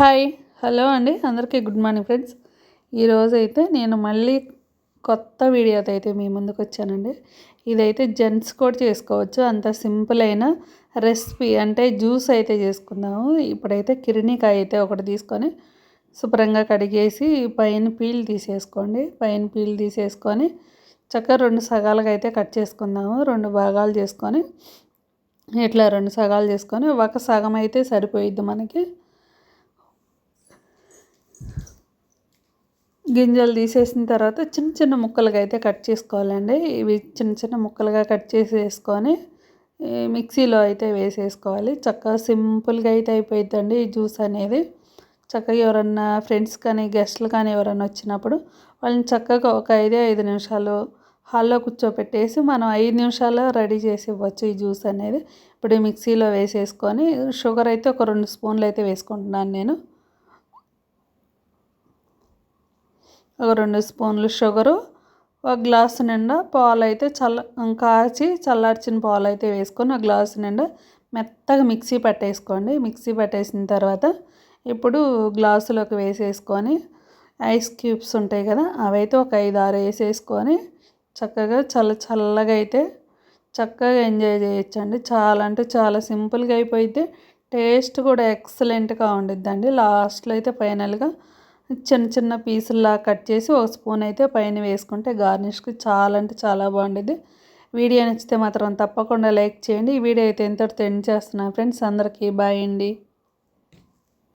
Hi hello అండి. అందరికీ good morning friends. ఈరోజు అయితే నేను మళ్ళీ కొత్త వీడియోతో అయితే మీ ముందుకు వచ్చానండి. ఇదైతే జెంట్స్ కూడా చేసుకోవచ్చు. అంత సింపుల్ అయిన రెసిపీ అంటే జ్యూస్ అయితే చేసుకుందాము. ఇప్పుడైతే కిరణికాయ అయితే ఒకటి తీసుకొని శుభ్రంగా కడిగేసి పైన పీల్ తీసేసుకోండి. పైన పీల్ తీసేసుకొని చక్కగా రెండు సగాలుగా అయితే కట్ చేసుకుందాము. రెండు భాగాలు చేసుకొని ఇట్లా రెండు సగాలు చేసుకొని ఒక సగం అయితే సరిపోయిద్ది మనకి. గింజలు తీసేసిన తర్వాత చిన్న చిన్న ముక్కలుగా అయితే కట్ చేసుకోవాలండి. ఇవి చిన్న చిన్న ముక్కలుగా కట్ చేసేసుకొని మిక్సీలో అయితే వేసేసుకోవాలి. చక్కగా సింపుల్గా అయితే అయిపోయిద్దండి ఈ జ్యూస్ అనేది. చక్కగా ఎవరన్నా ఫ్రెండ్స్ కానీ గెస్ట్లు కానీ ఎవరన్నా వచ్చినప్పుడు వాళ్ళని చక్కగా ఒక ఐదే ఐదు నిమిషాలు హాల్లో కూర్చోపెట్టేసి మనం ఐదు నిమిషాల్లో రెడీ చేసి ఇవ్వచ్చు ఈ జ్యూస్ అనేది. ఇప్పుడు మిక్సీలో వేసేసుకొని షుగర్ అయితే ఒక రెండు స్పూన్లు అయితే వేసుకుంటున్నాను నేను. ఒక రెండు స్పూన్లు షుగరు ఒక గ్లాసు నిండా పాలు అయితే చల్ల కాచి చల్లార్చిన పాలు అయితే వేసుకొని ఒక గ్లాసు నిండా మెత్తగా మిక్సీ పట్టేసుకోండి. మిక్సీ పట్టేసిన తర్వాత ఇప్పుడు గ్లాసులోకి వేసేసుకొని ఐస్ క్యూబ్స్ ఉంటాయి కదా అవైతే ఒక ఐదు ఆరు వేసేసుకొని చక్కగా చల్ల చల్లగా అయితే చక్కగా ఎంజాయ్ చేయొచ్చండి. చాలా అంటే చాలా సింపుల్గా అయిపోయితే టేస్ట్ కూడా ఎక్సలెంట్గా ఉండిద్దండి. లాస్ట్లో అయితే ఫైనల్గా చిన్న చిన్న పీసుల్లా కట్ చేసి ఒక స్పూన్ అయితే పైన వేసుకుంటే గార్నిష్కి చాలా అంటే చాలా బాగుండేది. వీడియో నచ్చితే మాత్రం తప్పకుండా లైక్ చేయండి. ఈ వీడియో అయితే ఎంతటితో ఎండ్ చేస్తున్నాను. ఫ్రెండ్స్ అందరికీ బాయ్ అండి.